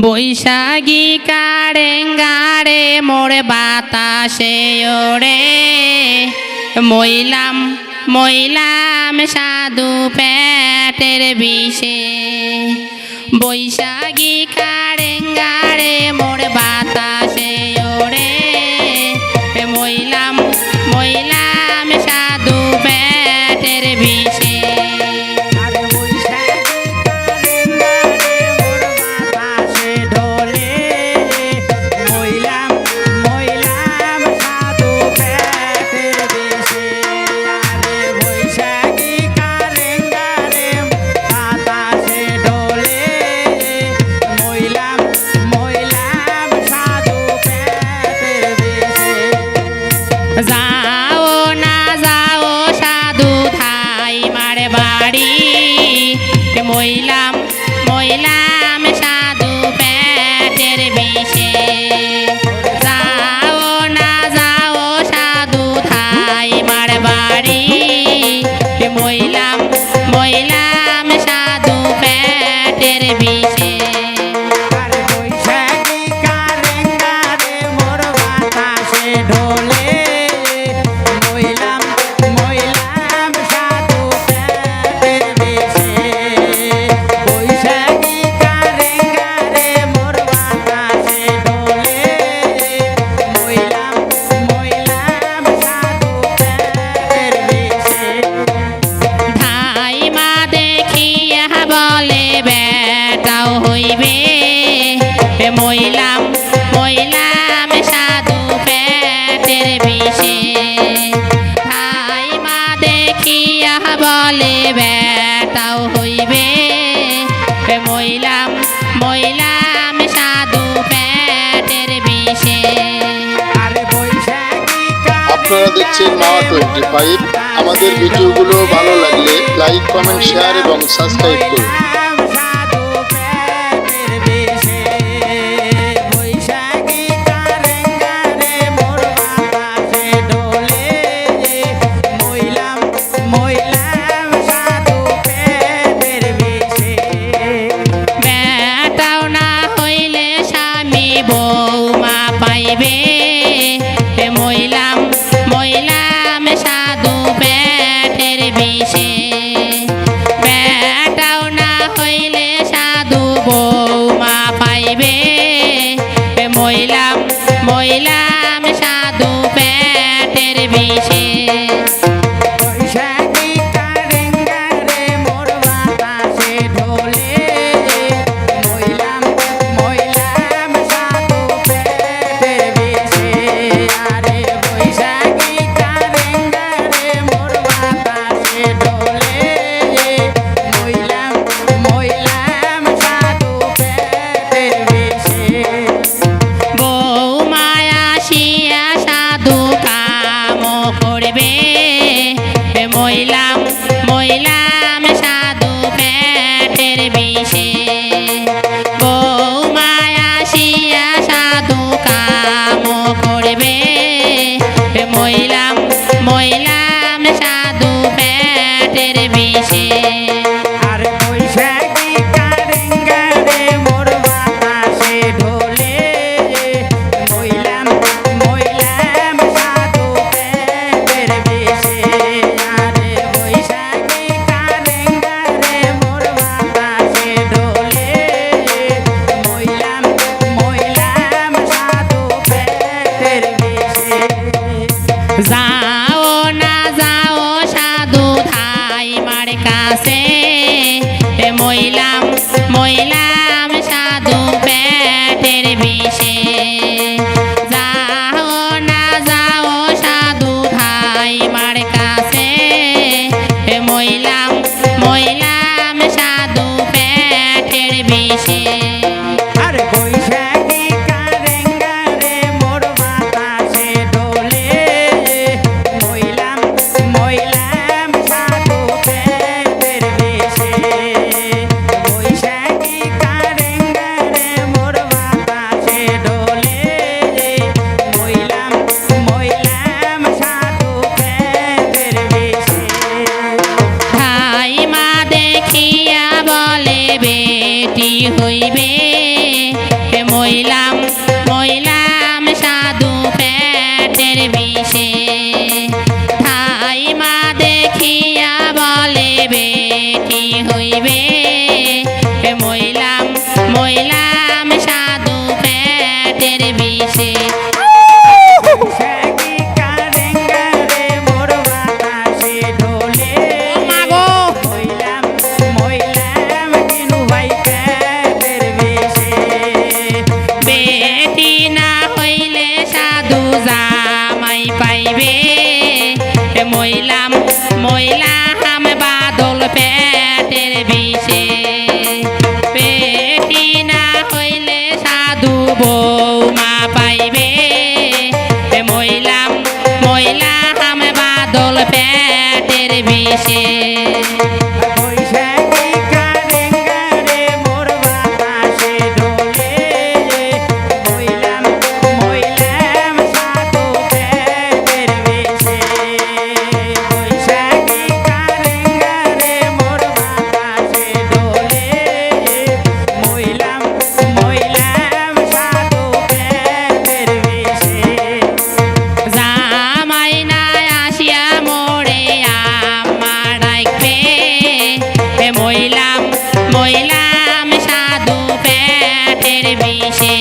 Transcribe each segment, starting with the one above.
বৈশাখী কারেঙ্গারে মোরে বাতাসে ওরে মইলাম মইলাম সাধু পেটের বিষে। বৈশাখী কার আমার বাড়ি। মহিলা আপনারা দেখছেন মাওয়া টোয়েন্টি ফাইভ। আমাদের ভিডিওগুলো ভালো লাগলে লাইক, কমেন্ট, শেয়ার এবং সাবস্ক্রাইব করুন। baby পাইবে মহিলা মিশে পেটের বিষে। পেটি না হইলে সাধু বৌমা পাইবে। মহিলাম মহিলা হাম বাদল পেটের বিষে। বিষে।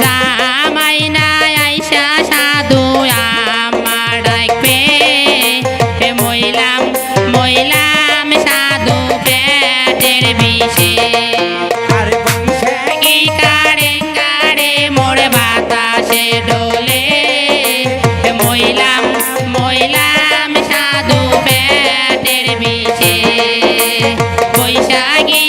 জামাই না আইসা সাধু আমার ডাকবে। হে মইলাম মইলাম সাধু পেটের বিষে। কারে কারে মোর বাতাসে ডোলে। মইলাম মইলাম সাধু পেটের বিষে। বৈশাখী